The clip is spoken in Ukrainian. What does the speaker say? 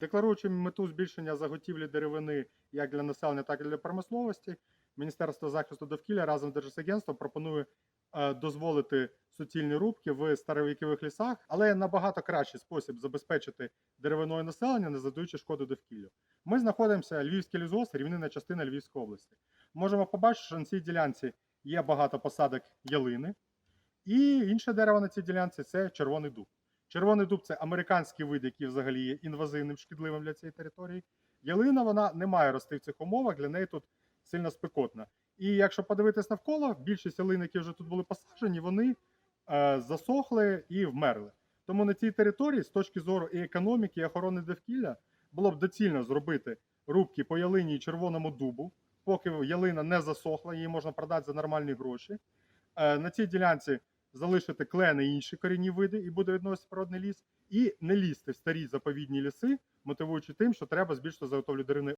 Декларуючи мету збільшення заготівлі деревини як для населення, так і для промисловості, Міністерство захисту довкілля разом з Держагентством пропонує е, дозволити суцільні рубки в старовікових лісах, але набагато кращий спосіб забезпечити деревиною населення, не задаючи шкоди довкіллю. Ми знаходимося Львівський лісгосп, рівнина частина Львівської області. Можемо побачити, що на цій ділянці є багато посадок ялини, і інше дерево на цій ділянці це червоний дуб. Червоний дуб це американський вид, який взагалі є інвазивним, шкідливим для цієї території. Ялина вона не має рости в цих умовах, для неї тут сильно спекотна. І якщо подивитись навколо, більшість ялин, які вже тут були посаджені, вони е, засохли і вмерли. Тому на цій території, з точки зору і економіки, і охорони довкілля, було б доцільно зробити рубки по ялині і червоному дубу, поки ялина не засохла, її можна продати за нормальні гроші. Е, на цій ділянці залишити клени і інші корінні види, і буде відноситися природний ліс, і не лізти в старі заповідні ліси, мотивуючи тим, що треба збільшити заготовлю деревини